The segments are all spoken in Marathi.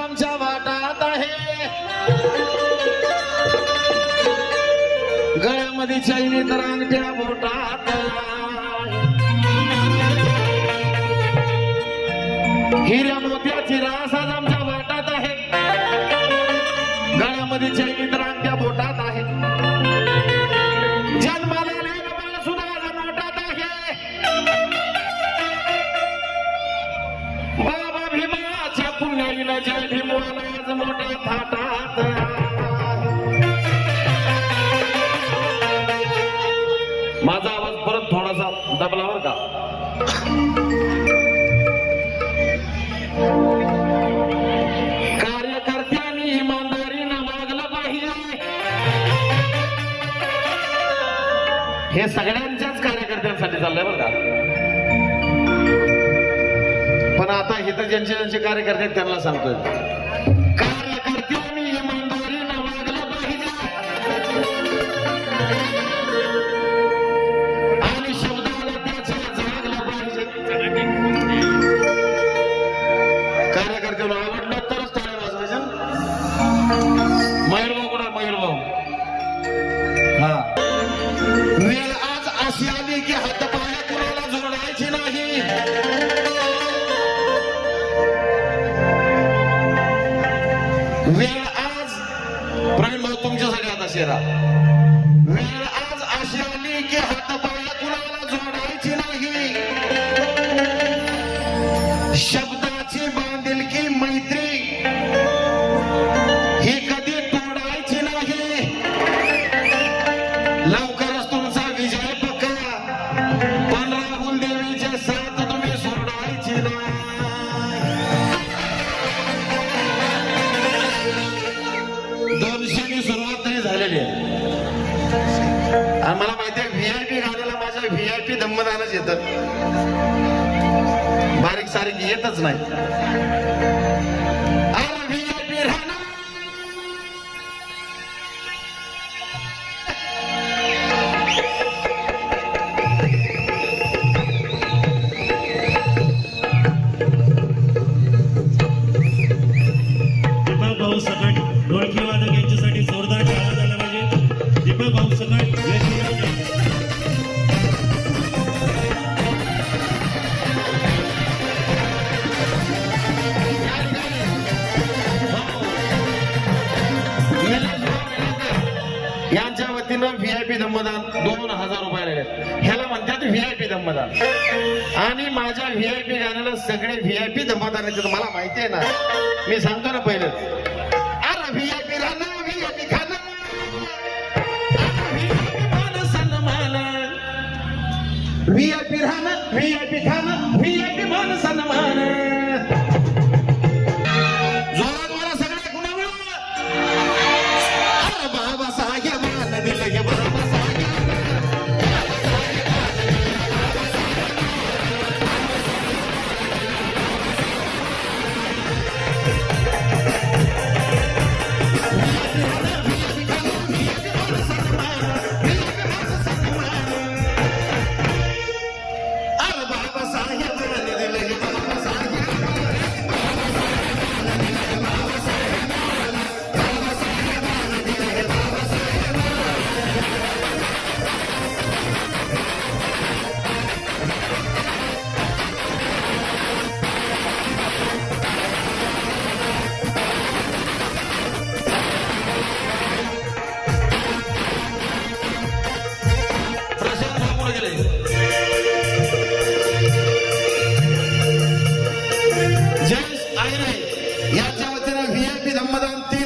आमच्या वाटात आहे. गळ्यामध्ये चैनी तर अंगठ्या बोटात हिऱ्या मोत्याची रास आज आमच्या वाटात आहे. गळ्यामध्ये चैनी तर अंगठ्या बोटात आहे. भीमाच्या मोठ्या थाटात. माझा आवाज परत थोडासा दबलावर का? कार्यकर्त्यांनी हे सगळ्यांच्याच कार्यकर्त्यांसाठी चाललंय बरं का? इथं ज्यांचे ज्यांचे कार्यकर्ते आहेत त्यांना सांगतोय. कार्यकर्त्यांनी इमानदारीनं वागलं पाहिजे. आणि शब्दाला जागलं पाहिजे. कार्यकर्त्यांना आवडलं तरच टाळे वाजवायचं मयूर भाऊ कुठं मयूर भाऊ हा. आज अशी आली की हातपाय कुणाला जोडायची नाही. वेळ आज प्रवीण भाऊ तुमच्यासाठी आता शेरा. वेळ आज अशी आली की हातपाय कुणाला जोडायची नाही. शब्दाची बांधिलकी मैत्री ही कधी तोडायची नाही. लवकरच तुमचा विजय पक्का. पण राहुल देवीचे साथ मला माहिती आहे व्हीआयपी गाण्याला माझ्या व्हीआयपी दम्मदानच येतं. बारीक सारीक येतच नाही. धम्मदान दोन हजार रुपये आलेले ह्याला म्हणतात व्हीआयपी धम्मदान आणि माझ्या व्हीआयपी गाण्याला सगळे व्हीआयपी धम्मदान येतात मला माहिती आहे ना? मी सांगतो ना पहिलं. अरे व्हीआयपी राहणार व्हीआयपी खाणं व्हीआयपी राहणं व्हीआयपी खाणं व्हीआयपी मान सन्मान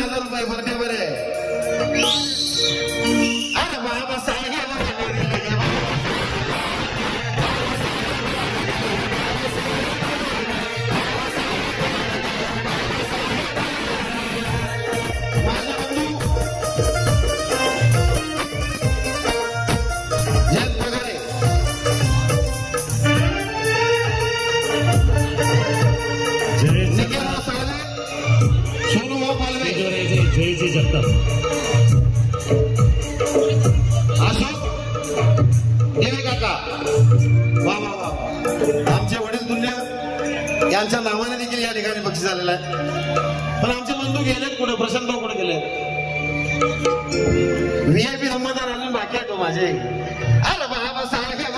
धम्मदान तीन हजार जय जय जगताप देवे काका वा वा वा आमचे वडील तुल्य यांच्या नावाने देखील या ठिकाणी बक्षीस झालेला आहे. पण आमचे बंधू गेलेत कुठे? प्रशांत भाऊ कुठे गेले व्हीआयपी संबंधात अजून बाकी आहे तो हो माझे. अरे बाबा साहेब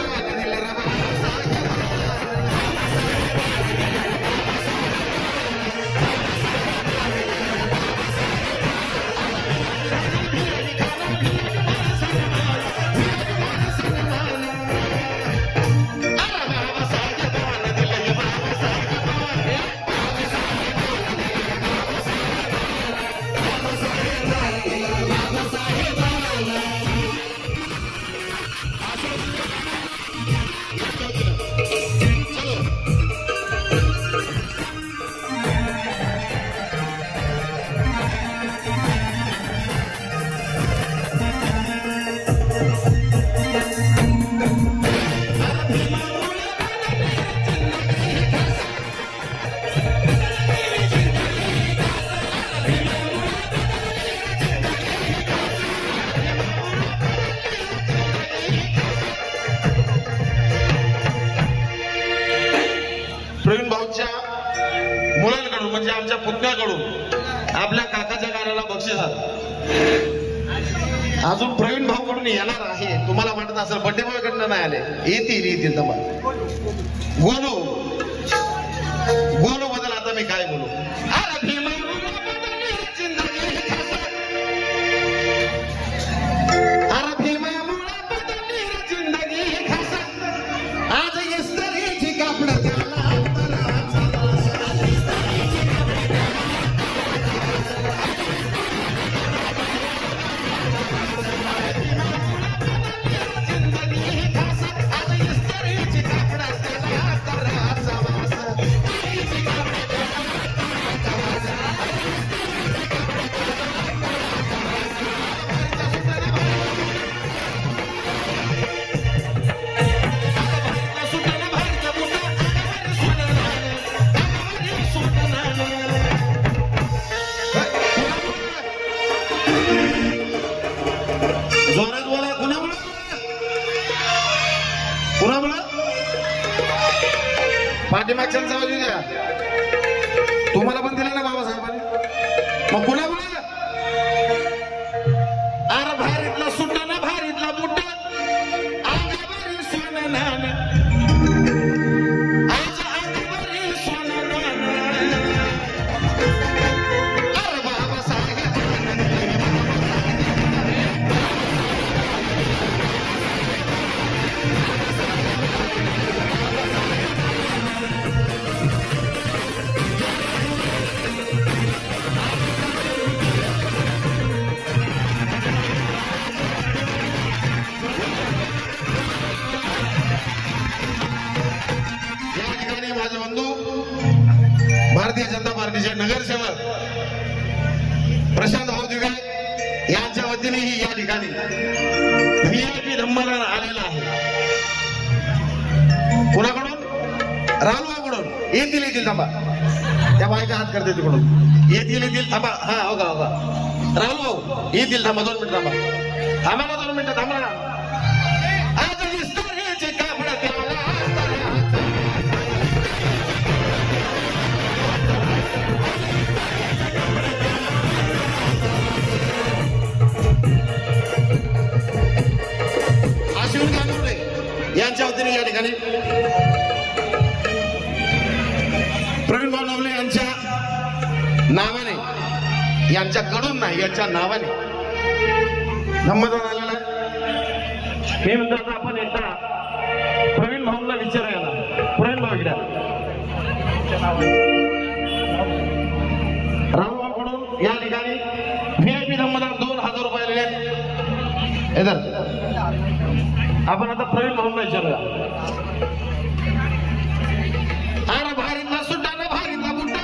आमच्या मुलांकडून म्हणजे आमच्या पुतण्याकडून आपल्या काकाच्या गाण्याला बक्षीस आलं. अजून प्रवीण भाऊकडून येणार आहे. तुम्हाला वाटत असेल बड्डे बॉय कडनं नाही आले. येतील येतील तुम्हाला गोलू गोलू बद्दल आता मी काय बोलू? नगरसेवक प्रशांत भाऊ दिवे यांच्या वतीनेही या ठिकाणी व्हीआयपी धम्मदान आलेला आहे. कुणाकडून? राहुलभाऊकडून येतील येतील थांबा. त्या बायका हात करते तिकडून. येतील येतील थांबा. हा हो का हो का. राहुल भाऊ येतील थांबा दोन मिनिट थांबा. थांबा ना दोन मिनिटं थांबा ना. यांच्या वतीने या ठिकाणी प्रवीण भाऊ नवले यांच्या नावाने यांच्याकडून नाही यांच्या नावाने धम्मदान आलेला आहे. मी म्हणतो आपण एकदा प्रवीण भाऊला विचारायला प्रवीण भाऊ इकडे राहुलभाऊकडून या ठिकाणी व्हीआयपी धम्मदान दोन हजार रुपये आलेले आहेत. आपण आता प्रवीण भाऊंना विचारूया. अरे भारीतला सुट्टा ना भारीतला बुट्टा.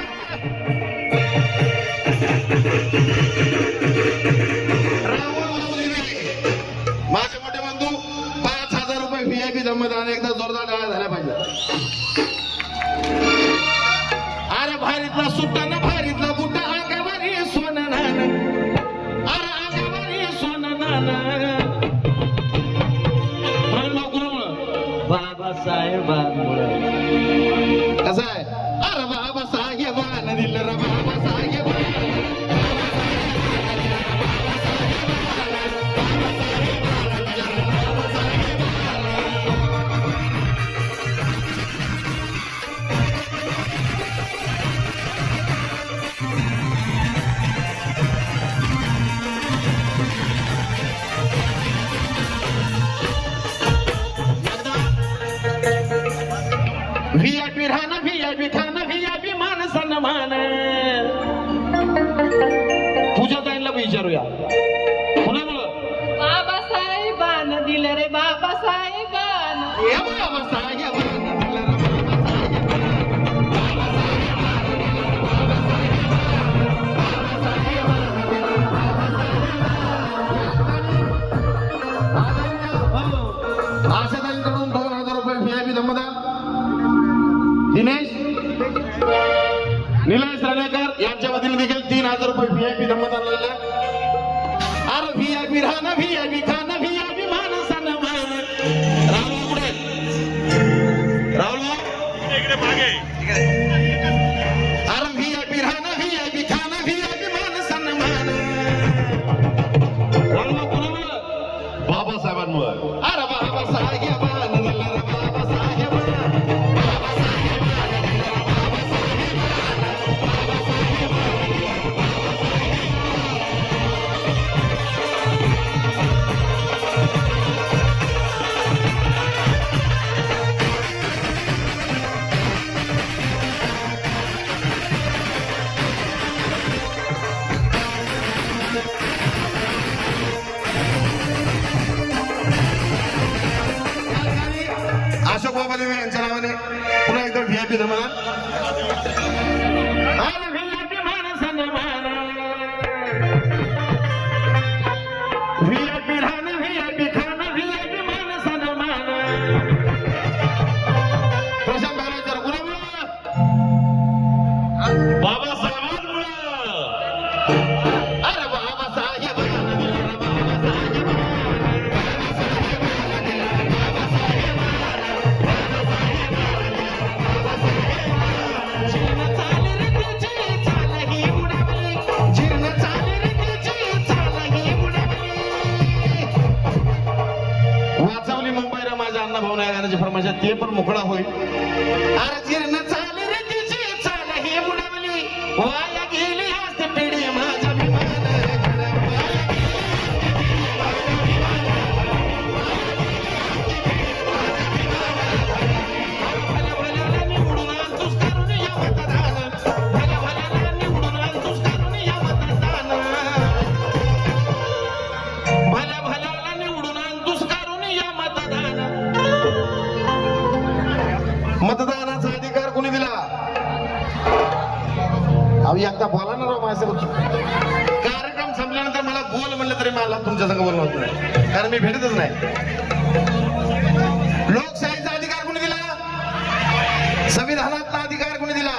विचारूया. कुणामुळं बाबासाहेबान दिले रे बाबासाहेबान दोन हजार रुपये दिनेश निलेश राणेकर यांच्या वतीने देखील तीन हजार रुपये फी आहे जमत आहे बिरहाना भी अभी था বিদ্যমান आला तुमच्या संघ बोलणं होत कारण मी भेटतच नाही. लोकशाहीचा अधिकार कोणी दिला? संविधानातला अधिकार कोणी दिला?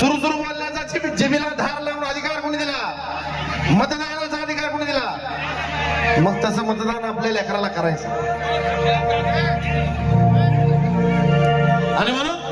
सुरू सुरू बोलण्याचा जिमीला धार लावून अधिकार कोणी दिला? मतदानाचा अधिकार कोणी दिला? मग तसं मतदान आपल्या लेकराला करायचं. आणि म्हणून